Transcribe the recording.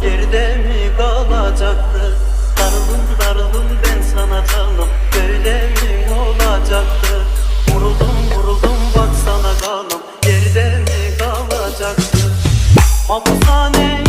geride mi kalacaktı? Darılın darılın ben sana canım böyle mi olacaktı? Vuruldum vuruldum bak sana kanım geride mi kalacaktı? Mahpushane